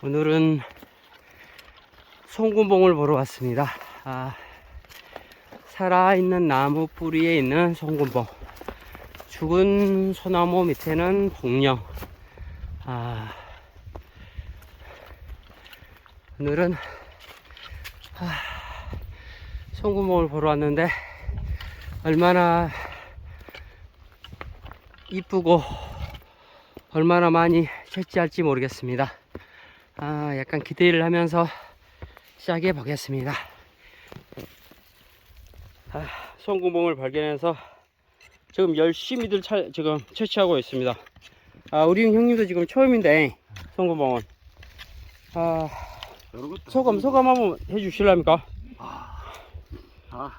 오늘은 송군봉을 보러 왔습니다. 아, 살아있는 나무 뿌리에 있는 송군봉. 죽은 소나무 밑에는 복령. 아, 오늘은 아, 송군봉을 보러 왔는데 얼마나 이쁘고 얼마나 많이 채취할지 모르겠습니다. 아, 약간 기대를 하면서 시작해 보겠습니다. 아, 송구봉을 발견해서 지금 열심히들 차, 지금 채취하고 있습니다. 아, 우리 형님도 지금 처음인데 송구봉은 아, 소감 소감 한번 해주실랍니까? 아,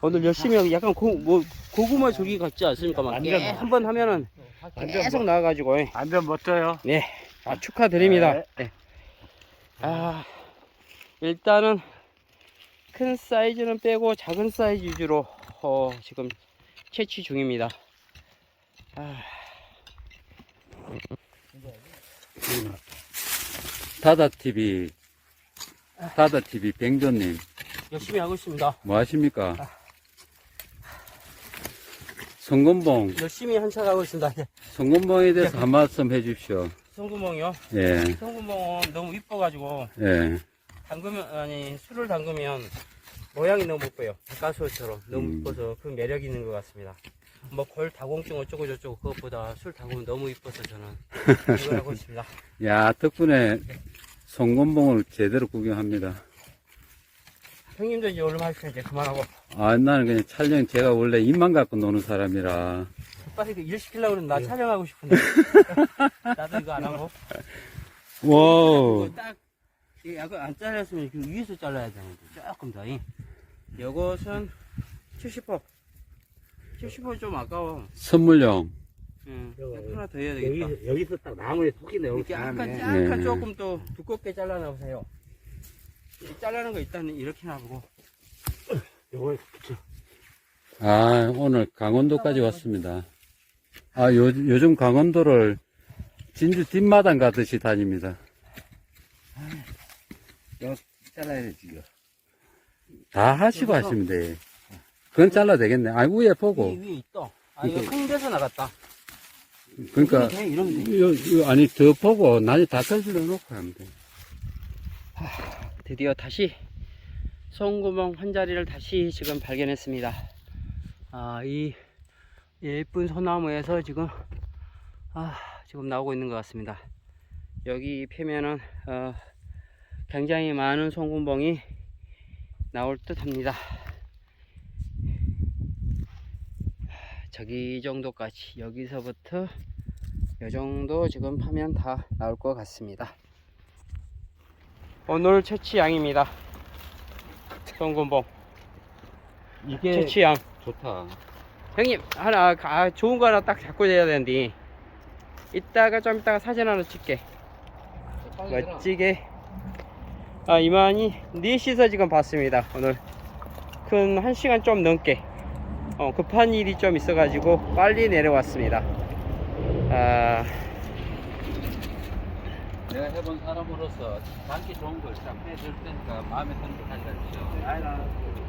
오늘 열심히 하고 약간 고, 뭐 고구마 조기 같지 않습니까? 막 완전 한번 하면은 완전 계속 뭐- 나와가지고 완전 멋져요. 네, 아, 축하드립니다. 네. 네. 아, 일단은 큰 사이즈는 빼고 작은 사이즈 위주로 어, 지금 채취 중입니다. 아, 다다 TV 다다 TV 뱅조님 열심히 하고 있습니다. 뭐 하십니까? 성건봉 열심히 한차 가고 있습니다. 네. 성건봉에 대해서 한 말씀 해 주십시오. 송구멍이요. 예, 송구멍은 너무 이뻐가지고 예, 담그면 아니 술을 담그면 모양이 너무 이뻐요. 백가수처럼 너무 음. 이뻐서 그 매력이 있는 것 같습니다. 뭐 골 다공증 어쩌고 저쩌고 그것보다 술 담그면 너무 이뻐서 저는 이걸 하고 있습니다. 야 덕분에 성건봉을 제대로 구경합니다. 형님도 이제 얼마 하시면 이제 그만하고 아 나는 그냥 촬영 제가 원래 입만 갖고 노는 사람이라 빨리 그일 시키려고 그러면 나 촬영하고 싶은데 나도 이거 안 하고 와우 이거 딱 이거 약간 안 잘랐으면 그 위에서 잘라야 되는데 조금 더 이. 요것은 70호 70호 좀 아까워 선물용 응. 하나 더 해야 되겠다 여기, 여기서 딱 나무에 속이네. 이렇게 약간 네. 약간 네. 조금 더 두껍게 잘라놔 보세요 이 자르는 거 일단 이렇게 놔보고 요거 그쵸. 아 오늘 강원도까지 왔습니다. 아 요, 요즘 강원도를 진주 뒷마당 가듯이 다닙니다. 잘라야 돼, 지금. 다 하시고 하시면 돼. 그건 잘라 되겠네. 아, 위에 보고. 이 위에 있다 아 이거 큰 데서 나갔다 그러니까, 돼, 이러면 돼. 요, 요, 아니, 더 보고, 나중에 다 설치를 놓고 하면 돼. 드디어 다시 송구멍 한 자리를 다시 지금 발견했습니다. 아, 이 예쁜 소나무에서 지금 아, 지금 나오고 있는 것 같습니다. 여기 펴면은 어, 굉장히 많은 송구멍이 나올 듯 합니다. 저기 정도까지 여기서부터 이 정도 지금 파면 다 나올 것 같습니다. 오늘 채취양입니다. 송군봉 이게 채취양. 좋다. 형님 하나 아, 좋은 거 하나 딱 잡고 해야 되는데 이따가 좀 이따가 사진 하나 찍게. 멋지게. 아 이만희 4시서 지금 봤습니다. 오늘 큰 1시간 좀 넘게 어, 급한 일이 좀 있어 가지고 빨리 내려왔습니다. 아 내가 해본 사람으로서 단기 좋은 걸참 해줄 테니까 마음에 드는 걸 하자. 아이라.